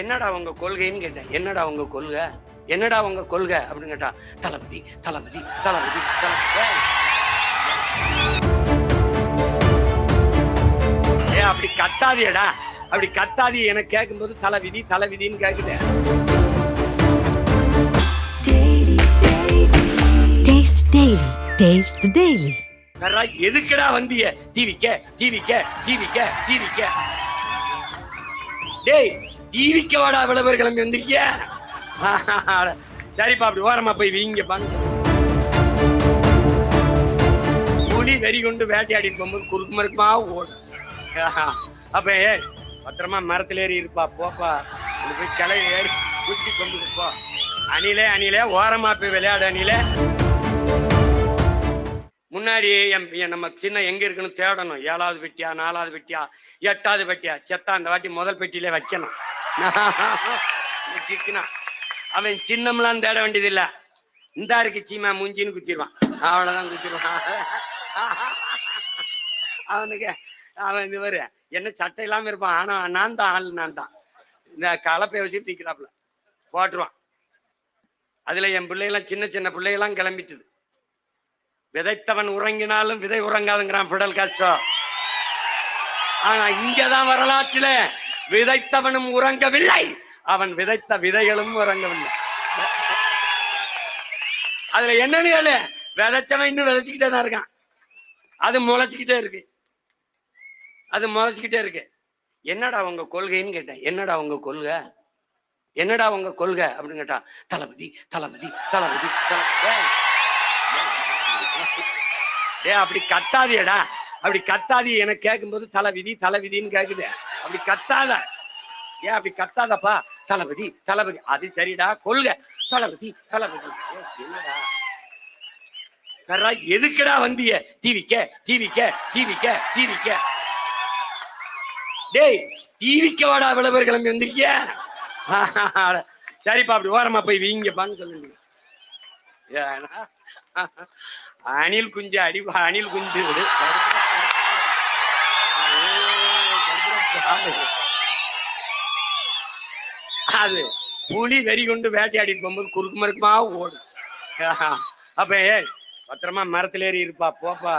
என்னடா உங்க கொள்கைன்னு கேட்டேன். என்னடா உங்க கொள்கை? என்னடா உங்க கொள்கை? அப்படின்னு கேட்டா தளபதி தளபதி தளபதி தளபதி. ஏ அப்படி கத்தாதியடா அப்படி கத்தாதி எனக்கு கேட்கும்போது தலைவிதி தலைவிதின்னு the Daily. சரா எதுக்குடா வந்திய? டிவிக்க டிவிக்க டிவிக்க டிவிக்க டேய் டிவிக்கு வாடா விளம்பரம் கிளம்பி வந்திருக்கிய சரிப்பா அப்படி ஓரமா போய் வீங்க பாங்க புலி வெறி கொண்டு வேட்டையாடி போகும்போது குறுக்கு மறுக்குமா ஓடும். அப்ப ஏ பத்திரமா மரத்துல ஏறி இருப்பா போப்பா. போய் கிளை ஏறி குச்சி கொண்டு போ அணிலே அணிலே ஓரமா போய் விளையாடு அணிலே. முன்னாடி என் நம்ம சின்ன எங்க இருக்குன்னு தேடணும். ஏழாவது பெட்டியா நாலாவது பெட்டியா எட்டாவது பெட்டியா செத்தா அந்த வாட்டி முதல் பெட்டியிலே வைக்கணும். சிக்கினா அவன் சின்னம்லாம் தேட வேண்டியதில்லை. இந்தா இருக்கு சீமா மூஞ்சின்னு குத்திடுவான். அவ்வளவுதான் குத்திடுவான். அவனுக்கு அவன் இது வரு என்ன சட்டை இல்லாம இருப்பான். ஆனா நான் தான் ஆள் நான் தான். இந்த கலப்பைய வச்சு தீக்கிறாப்புல. போட்டுருவான். அதுல என் பிள்ளைகளாம் சின்ன சின்ன பிள்ளைகளாம் கிளம்பிட்டுது. விதைத்தவன் உறங்கினாலும் விதை உறங்காதுங்கிறான் பிடல் கஷ்டம் ஆனா இங்கதான் வரலாற்றுல விதைத்தவனும் உறங்கவில்லை. அவன் விதைத்த விதைகளும் உறங்கவில்லை. அதுல என்னன்னு கேளு. விதைச்சவன் இன்னும் விதைச்சுக்கிட்டே தான் இருக்கான். அது முளைச்சுக்கிட்டே இருக்கு. அது முளைச்சுக்கிட்டே இருக்கு. என்னடா உங்க கொள்கைன்னு கேட்டேன். என்னடா உங்க கொள்கை? என்னடா உங்க கொள்கை? அப்படின்னு கேட்டா தளபதி தளபதி தளபதி தளபதி. ஏ அப்படி கத்தாதியடா. அப்படி கத்தாதி எனக்கு கேட்கும்போது தலைவிதி தலைவிதின்னு கேக்குது. அப்படி கத்தாத. ஏன் அப்படி கத்தாதப்பா? தளபதி தளபதி. அது சரிடா கொள்க. தளபதி தளபதி. என்னடா? சரா எதுக்குடா வந்திய? டிவிக்க டிவிக்க டிவிக்க டிவிக்க. டேய் டிவிக்க வாடா விளம்பர கிளம்பி வந்திருக்கிய? சரிப்பா அப்படி ஓரமா போய் வீங்க பான்னு சொல்லுங்க. அணில் குஞ்சு அடி அணில் குஞ்சு. அது புலி வெறி கொண்டு வேட்டையாடி போகும்போது குறுக்கு மறுக்குமா ஓடும். அப்ப ஏ பத்திரமா மரத்துல ஏறி இருப்பா போப்பா.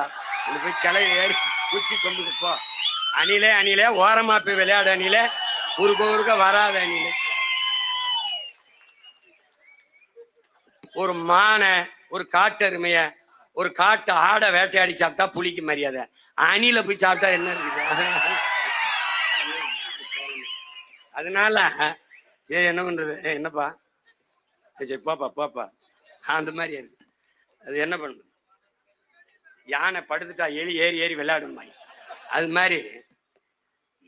இது போய் கிளை ஏறி குச்சி கொண்டு போ. அணிலே அணிலே ஓரமா போய் விளையாடு அணிலே. குறுக்க குறுக்க வராது அணிலே. ஒரு மானை ஒரு காட்டெருமைய ஒரு காட்டு ஆடை வேட்டையாடி சாப்பிட்டா புளிக்கு மரியாதை. அணில போய் சாப்பிட்டா என்ன இருக்குது? அதனால சரி என்ன பண்றது? ஏ என்னப்பா? சரி பாப்பா பாப்பா. அந்த மாதிரி அது. அது என்ன பண்ணுது யானை படுத்துட்டா எலி ஏறி ஏறி விளையாடுமா அது மாதிரி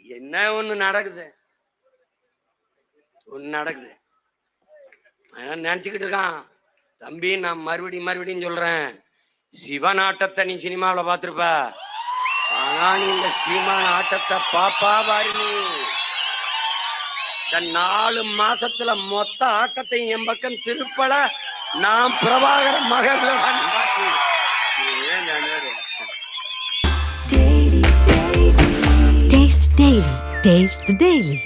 என்ன ஒண்ணு நடக்குது? ஒண்ணு நடக்குது. அவன் நினைச்சுக்கிட்டு இருக்கான். தம்பி நான் மறுபடியும் மறுபடியும் சொல்றேன். சிவன் ஆட்டத்தை நீ சினிமாவில் பார்த்துருப்ப. ஆனா நீ இந்த சிவன் ஆட்டத்தை பாப்பா பாரு நீ. இந்த நாலு மாசத்துல மொத்த ஆட்டத்தையும் என் பக்கம் திருப்பல நான் பிரபாகர மகர்ல வந்து பார்த்து. ஏன் Gnanavel? Taste Daily. Taste the Daily.